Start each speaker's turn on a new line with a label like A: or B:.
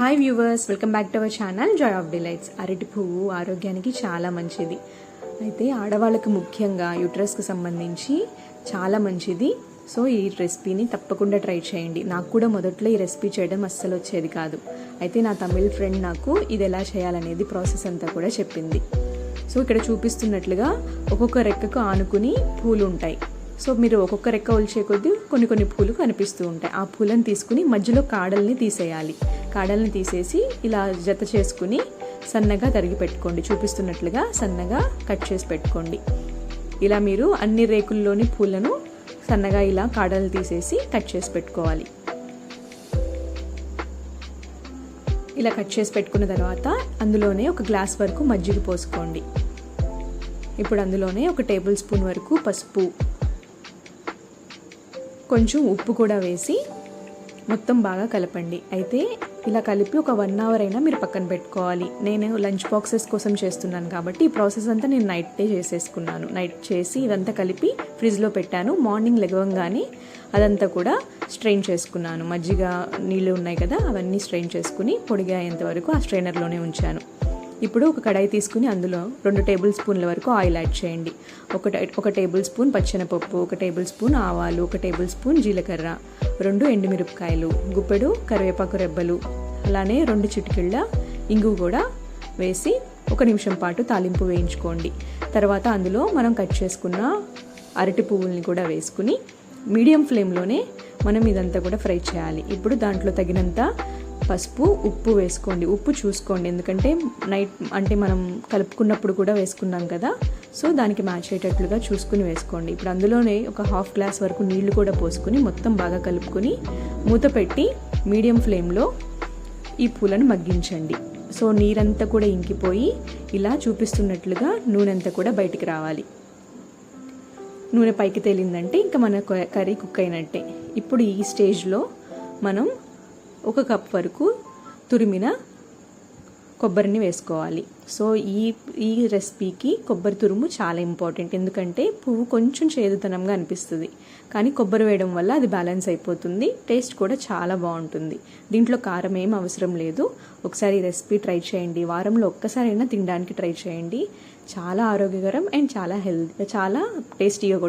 A: Hi viewers welcome back to our channel Joy of Delights అరటి పువ్వు ఆరోగ్యానికి చాలా మంచిది. అయితే ఆడవాళ్ళకు ముఖ్యంగా యూట్రస్కు సంబంధించి చాలా మంచిది. సో ఈ రెసిపీని తప్పకుండా ట్రై చేయండి. నాకు కూడా మొదట్లో ఈ రెసిపీ చేయడం అస్సలు వచ్చేది కాదు. అయితే నా తమిళ్ ఫ్రెండ్ నాకు ఇది ఎలా చేయాలనేది ప్రాసెస్ అంతా కూడా చెప్పింది. సో ఇక్కడ చూపిస్తున్నట్లుగా ఒక్కొక్క రెక్కకు ఆనుకుని పూలు ఉంటాయి. సో మీరు ఒక్కొక్క రెక్క ఒలిచే కొద్దీ కొన్ని కొన్ని పూలు కనిపిస్తూ ఉంటాయి. ఆ పూలను తీసుకుని మధ్యలో కాడల్ని తీసేయాలి. కాడల్ని తీసేసి ఇలా జత చేసుకుని సన్నగా తరిగి పెట్టుకోండి. చూపిస్తున్నట్లుగా సన్నగా కట్ చేసి పెట్టుకోండి. ఇలా మీరు అన్ని రేకుల్లోని పూలను సన్నగా ఇలా కాడలు తీసేసి కట్ చేసి పెట్టుకోవాలి. ఇలా కట్ చేసి పెట్టుకున్న తర్వాత అందులోనే ఒక గ్లాస్ వరకు మజ్జిగ పోసుకోండి. ఇప్పుడు అందులోనే ఒక టేబుల్ స్పూన్ వరకు పసుపు కొంచెం ఉప్పు కూడా వేసి మొత్తం బాగా కలపండి. అయితే ఇలా కలిపి ఒక వన్ అవర్ అయినా మీరు పక్కన పెట్టుకోవాలి. నేను లంచ్ బాక్సెస్ కోసం చేస్తున్నాను కాబట్టి ఈ ప్రాసెస్ అంతా నేను నైట్ చేసేసుకున్నాను. నైట్ చేసి ఇదంతా కలిపి ఫ్రిడ్జ్లో పెట్టాను. మార్నింగ్ లెగవంగానే అదంతా కూడా స్ట్రెయిన్ చేసుకున్నాను. మజ్జిగ నీళ్ళు ఉన్నాయి కదా అవన్నీ స్ట్రెయిన్ చేసుకుని పొడిగా అయ్యేంత వరకు ఆ స్ట్రైనర్లోనే ఉంచాను. ఇప్పుడు ఒక కడాయి తీసుకుని అందులో రెండు టేబుల్ స్పూన్ల వరకు ఆయిల్ యాడ్ చేయండి. ఒక ఒక టేబుల్ స్పూన్ పచ్చెనపప్పు ఒక టేబుల్ స్పూన్ ఆవాలు ఒక టేబుల్ స్పూన్ జీలకర్ర రెండు ఎండుమిరపకాయలు గుప్పెడు కరివేపాకు రెబ్బలు అలానే రెండు చిటికిళ్ళ ఇంగు కూడా వేసి ఒక నిమిషం పాటు తాలింపు వేయించుకోండి. తర్వాత అందులో మనం కట్ చేసుకున్న అరటి పువ్వుల్ని కూడా వేసుకుని మీడియం ఫ్లేమ్లోనే మనం ఇదంతా కూడా ఫ్రై చేయాలి. ఇప్పుడు దాంట్లో తగినంత పసుపు ఉప్పు వేసుకోండి. ఉప్పు చూసుకోండి. ఎందుకంటే నైట్ అంటే మనం కలుపుకున్నప్పుడు కూడా వేసుకున్నాం కదా. సో దానికి మ్యాచ్ అయ్యేటట్లుగా చూసుకుని వేసుకోండి. ఇప్పుడు అందులోనే ఒక హాఫ్ గ్లాస్ వరకు నీళ్ళు కూడా పోసుకుని మొత్తం బాగా కలుపుకొని మూత పెట్టి మీడియం ఫ్లేమ్లో ఈ పూలను మగ్గించండి. సో నీరంతా కూడా ఇంకిపోయి ఇలా చూపిస్తున్నట్లుగా నూనె అంతా కూడా బయటికి రావాలి. నూనె పైకి తేలిందంటే ఇంకా మన కర్రీ కుక్ అయినట్టే. ఇప్పుడు ఈ స్టేజ్లో మనం ఒక కప్ వరకు తురిమిన కొబ్బరిని వేసుకోవాలి. సో ఈ ఈ రెసిపీకి కొబ్బరి తురుము చాలా ఇంపార్టెంట్. ఎందుకంటే పువ్వు కొంచెం చేదుతనంగా అనిపిస్తుంది. కానీ కొబ్బరి వేయడం వల్ల అది బ్యాలెన్స్ అయిపోతుంది. టేస్ట్ కూడా చాలా బాగుంటుంది. దీంట్లో కారం ఏం అవసరం లేదు. ఒకసారి ఈ రెసిపీ ట్రై చేయండి. వారంలో ఒక్కసారైనా తినడానికి ట్రై చేయండి. చాలా ఆరోగ్యకరం అండ్ చాలా హెల్త్ చాలా టేస్టీగా కూడా